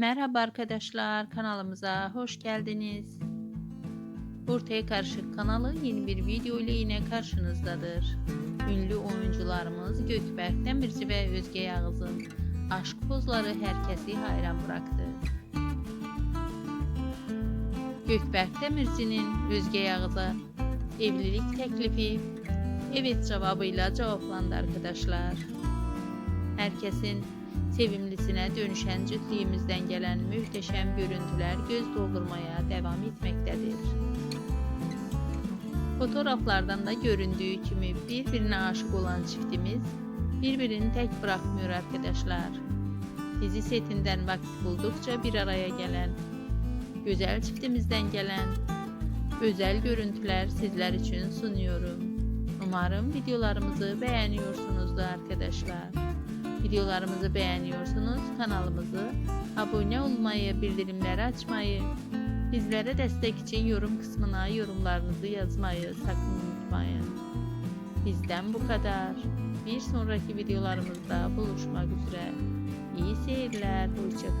Merhaba arkadaşlar kanalımıza hoş geldiniz. Ortaya Karışık kanalı yeni bir video ile yine karşınızdadır. Ünlü oyuncularımız Gökberk Demirci ve Özge Yağız'ın aşk pozları herkesi hayran bıraktı. Gökberk Demirci'nin Özge Yağız'a evlilik teklifi evet cevabıyla cevaplandı arkadaşlar. Herkesin sevimlisine dönüşen cütlüğümüzden gelen muhteşem görüntüler göz doldurmaya devam etmektedir. Fotoğraflardan da göründüğü gibi birbirine aşık olan çiftimiz birbirini tek bırakmıyor arkadaşlar. Dizi setinden vakit buldukça bir araya gelen, güzel çiftimizden gelen özel görüntüler sizler için sunuyorum. Umarım videolarımızı beğeniyorsunuzdur arkadaşlar. Videolarımızı beğeniyorsunuz. Kanalımızı abone olmayı, bildirimleri açmayı, bizlere destek için yorum kısmına yorumlarınızı yazmayı sakın unutmayın. Bizden bu kadar. Bir sonraki videolarımızda buluşmak üzere. İyi seyirler, hoşçakalın.